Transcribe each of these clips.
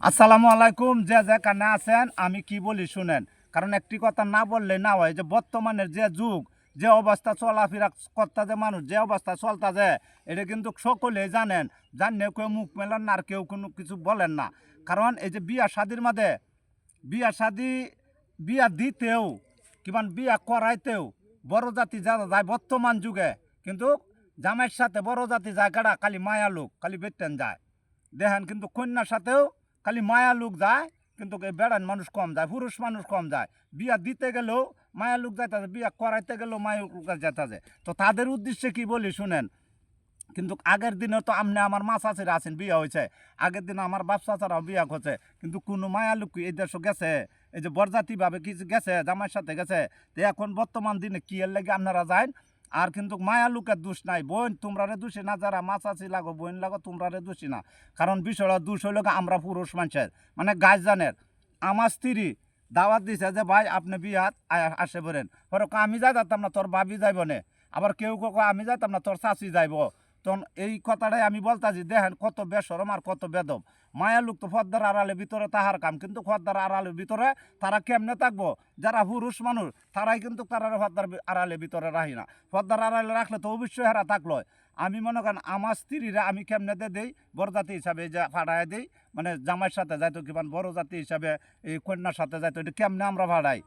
আসসালামু আলাইকুম, যে যেখানে আছেন, আমি কি বলি শুনেন। কারণ একটি কথা না বললে না হয়, যে বর্তমানের যে যুগ, যে অবস্থা চলাফেরা করতে যে মানুষ, যে অবস্থা চলতা যে এটা কিন্তু সকলেই জানেন। জানলে কেউ মুখ মেলেন না, আর কেউ কোনো কিছু বলেন না। কারণ এই যে বিয়া শাদির মাঝে, বিয়া শাদি, বিয়া দিতেও কিংবা বিয়া করাইতেও, বড় জাতি যারা যায় বর্তমান যুগে, কিন্তু জামাইয়ের সাথে বড় জাতি যায় কারা খালি মায়া লোক, খালি বেটেন যায়। দেখেন কিন্তু কন্যার সাথেও খালি মায়া লোক যায়, কিন্তু বেড়ান মানুষ কম যায়, পুরুষ মানুষ কম যায়। বিয়া দিতে গেলেও মায়া লোক যাইতেছে, বিয়া করাইতে গেলেও মায়া লোক যাইতেছে। তো তাদের উদ্দেশ্যে কি বলি শুনেন, কিন্তু আগের দিনে তো আমনে আমার মা চাচিরা আছেন, বিয়া হয়েছে। আগের দিনে আমার বাপ চাচারাও বিয়া করছে, কিন্তু কোনো মায়া লোক এই দেশে গেছে, এই যে বরজাতিভাবে কিছু গেছে, জামাইয়ের সাথে গেছে। তো এখন বর্তমান দিনে কি এর লেগে আপনারা যান আর কিন্তু মায়া লুকের দোষ নাই। বোন, তোমরারে দোষী না, যারা মা চাচি লাগো, বোন লাগো, তোমরারে দোষী না। কারণ বিষয়টা দোষ হইল আমরা পুরুষ মানুষের মানে গাছজানের আমার স্ত্রী দাওয়াত দিছে যে, ভাই, আপনি বিয়াত আসে বলেন। পরে আমি যাইতাম না, তোর ভাবি যাইব না। আবার কেউ কেউ আমি যাইতাম না, তোর চাচি যাইব। তখন এই কথাটাই আমি বলতাছি, দেখেন কত বেসরম আর কত বেদম মায়া লোক তো ফদ্দার আড়ালের ভিতরে তাহার কাম, কিন্তু ফদ্দার আড়ালের ভিতরে তারা কেমনে থাকব? যারা পুরুষ মানুষ, তারাই কিন্তু তারা ফদ্দার আড়ালের ভিতরে রাখি না। ফদ্দার আড়ালে রাখলে তো অবশ্যই হেরা থাকল আমি মনে করেন, আমার স্ত্রীরা আমি কেমনে দে দেই? বড় জাতি হিসাবে যে ভাড়ায় দিই মানে জামাইয়ের সাথে যাইতো কিংবা বড় জাতি হিসাবে এই কন্যার সাথে যাইতো, এটা কেমনে আমরা ভাড়াই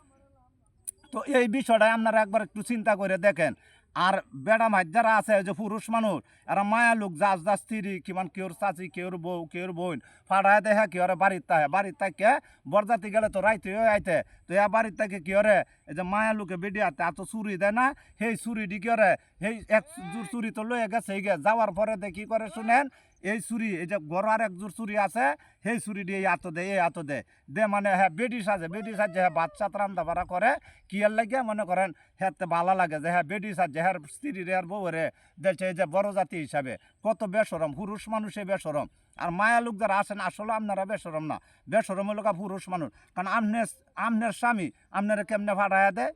তো এই বিষয়টাই আপনারা একবার একটু চিন্তা করে দেখেন। আর বেড়া মাছ যারা আছে যে পুরুষ মানুষ আর মায়া লোক, যাস যা স্ত্রী, কিমান কেউর চাচি কেউর বউ কেউর বোন, ফাড়ায় দেখে কি হরে বাড়ির তাহে, বাড়ির তাকে বরজাতি গেলে তো রাইতে আইতে, তো এ বাড়ির তাকে কি হরে এই যে মায়া লোকে বেডি আতে এত চুরি দেয় না সেই চুরি ডি হরে সেই এক চুরি তো লয়ে গেছে গে, যাওয়ার পরে দেখি করে শুনেন এই চুরি এই যে গড় আর এক জোর চুরি আছে, সেই চুরি দিয়ে এই আতো দে এই আতো দে দে মানে হ্যাঁ বেডি সাজে বেডি সাজে হ্যাঁ বাচ্চা রান্না বাড়া করে, কি এর লাগে মনে করেন হ্যাঁ ভালো লাগে যে হ্যাঁ বেডি সাজে হ্যাঁ স্ত্রী রে আর বউ রে দেখছে এই যে বড় জাতি হিসাবে, কত বেসরম পুরুষ মানুষে বেসরম আর মায়া লোক যারা আসেন আসলে আপনারা বেসরম না বেসরম গা পুরুষ মানুষ। কারণ আমনের আমনের স্বামী আপনারা কেমনে ভাড়ায় দেয়?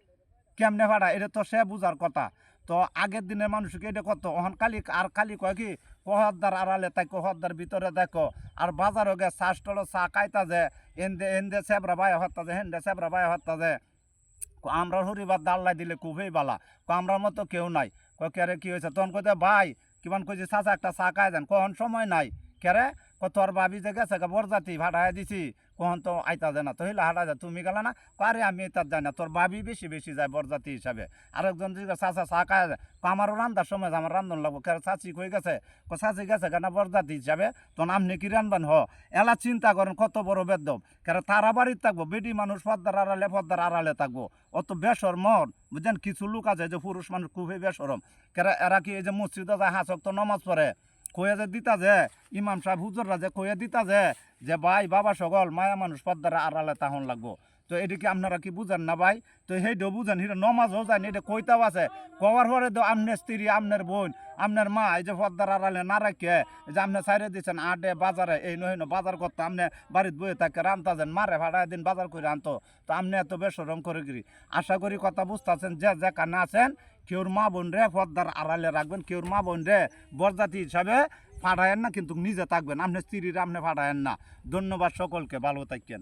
কেমনে ভাড়া এটা তো সে বুঝার কথা। তো আগের দিনের মানুষকে এটা কত? ওখান কালি, আর কালি কয় কি? কহদ্দার আড়ালে তাই কহদ্দার ভিতরে দেখো। আর বাজারও গে চা স্টলে চা খাইতা যে, এন্দে এন্দে সেবরা বাই হত্যা যে, হেন্দে সেবরা বাই হত্যা যে। ক- আমরা হরিবার দাল্লাই দিলে খুবই বালা। ক, আমরার মতো কেউ নাই। ক কেরে কি হয়েছে তখন কইতে, ভাই, কিমান কইছে, চাচা একটা চা খাই যান। কখন সময় নাই। কেরে ক তোর ভাবি যে গেছে গা বরজাতি ভাড়ায় দিছি। কখন তো আইতা যায় না তো হিলা হাঁটা যায় তুমি গেলা না? কারে আমি তার যাই না তোর ভাবি বেশি বেশি যায় বরজাতি হিসাবে আরেকজন জিজ্ঞাসা চাচা, চা খায় ক আমারও রান্দার সময় আমার রান্ধন লাগবো কেন চাচি কই গেছে? ক, চাচি গেছে কেন বরজাতি হিসাবে তখন আপনি কি রানবেন হ। এলা চিন্তা করেন, কত বড় বেদম কেন তারা বাড়ির থাকব বেটি মানুষ পদ্মার আড়ালে পদ্মার আড়ালে থাকব। অত বেসর মন বুঝছেন? কিছু লোক আছে যে পুরুষ মানুষ খুবই বেসরম। কেরা এরা কি এই যে মসজিদে যায় হাসক তো নমাজ পড়ে? কয়ে যে দিতা যে, ইমাম সাহেব হুজুররা যে কয়ে দিতা যে যে ভাই, বাবা সকল মায়া মানুষ পদ্মারা আড়ালে তাহন লাগবো। তো এদিকে আপনারা কি বুঝেন না ভাই? তো সেইটাও বুঝেন হিটা নমাজও যায় এটা কইতাও আছে। কবার পরে তো আপনার স্ত্রী আপনার বোন আপনার মা, এই যে পদ্মার আড়ালে না রাখে যে আপনি সাইরে দিচ্ছেন আটে বাজারে এই নয় না বাজার করতে আপনি বাড়িতে বয়ে থাকে রান্তা যান মারে ভাড়ায় দিন বাজার করে আনতো তো আপনি এত বেসরম করে গিরি আশা করি কথা বুঝতেছেন যে যে কানে আছেন কেউর মা বোন রে পদ্মার আড়ালে রাখবেন কেউর মা বোন রে বরজাতি হিসাবে ফাটায়েন না, কিন্তু নিজে থাকবেন। আপনি স্ত্রীর আপনি ফাটায়েন না। ধন্যবাদ সকলকে, ভালো থাকেন।